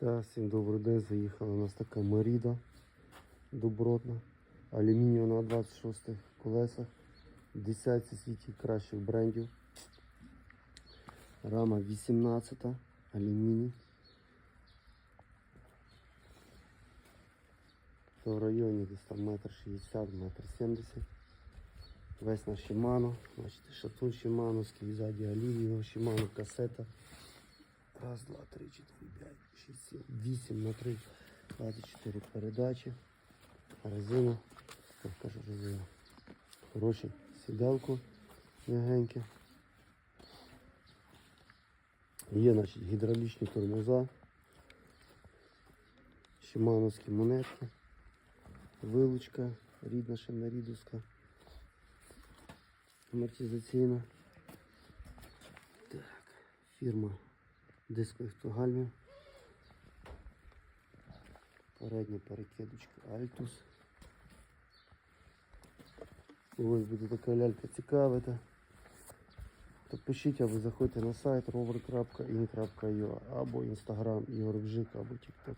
Так, всім добрий день. Заїхала у нас така Маріда добротна. Алюмінієва на 26 колесах. Десятці світі кращих брендів. Рама 18, алюміній. В районі десь там метр 60, метр 70. Весь на Shimano. Бачите, шатун Shimanoський, ззаді Алівіо, Shimano касета. Раз, два, три, чотири, п'ять, шість, сім, вісім на три, 24 передачі. Резина. Як кажу, резина. Хороші сідалку м'ягеньке. Є значить, гідравлічні тормоза. Шимановські монетки. Вилучка, рідна шимнарідовська. Амортизаційна. Так, фірма дискових тогальмів. Передня перекидочка Altus. Ось буде така лялька цікавита. То пишіть або заходьте на сайт rover.in.ua або Instagram Ігор Бжик, або TikTok.